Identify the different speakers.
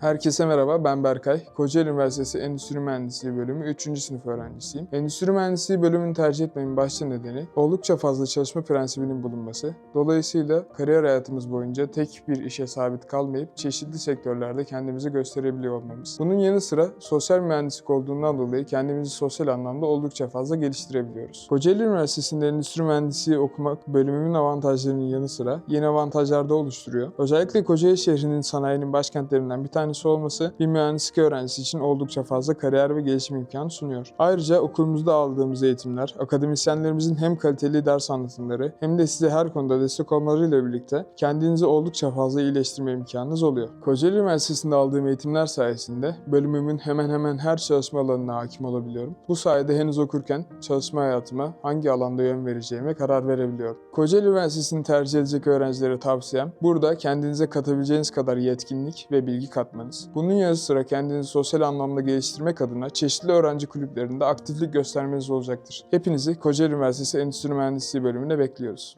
Speaker 1: Herkese merhaba, ben Berkay. Kocaeli Üniversitesi Endüstri Mühendisliği bölümü 3. sınıf öğrencisiyim. Endüstri Mühendisliği bölümünü tercih etmemin başlı nedeni oldukça fazla çalışma prensibinin bulunması. Dolayısıyla kariyer hayatımız boyunca tek bir işe sabit kalmayıp çeşitli sektörlerde kendimizi gösterebiliyor olmamız. Bunun yanı sıra sosyal mühendislik olduğundan dolayı kendimizi sosyal anlamda oldukça fazla geliştirebiliyoruz. Kocaeli Üniversitesi'nde Endüstri Mühendisliği okumak bölümümün avantajlarının yanı sıra yeni avantajlar da oluşturuyor. Özellikle Kocaeli şehrinin sanayinin başkentlerinden bir tanesi olması bir mühendislik öğrencisi için oldukça fazla kariyer ve gelişim imkanı sunuyor. Ayrıca okulumuzda aldığımız eğitimler, akademisyenlerimizin hem kaliteli ders anlatımları hem de size her konuda destek olmalarıyla birlikte kendinizi oldukça fazla iyileştirme imkanınız oluyor. Kocaeli Üniversitesi'nde aldığım eğitimler sayesinde bölümümün hemen hemen her çalışma alanına hakim olabiliyorum. Bu sayede henüz okurken çalışma hayatıma hangi alanda yön vereceğime karar verebiliyorum. Kocaeli Üniversitesi'ni tercih edecek öğrencilere tavsiyem burada kendinize katabileceğiniz kadar yetkinlik ve bilgi katmanız. Bunun yanı sıra kendinizi sosyal anlamda geliştirmek adına çeşitli öğrenci kulüplerinde aktiflik göstermeniz olacaktır. Hepinizi Kocaeli Üniversitesi Endüstri Mühendisliği bölümüne bekliyoruz.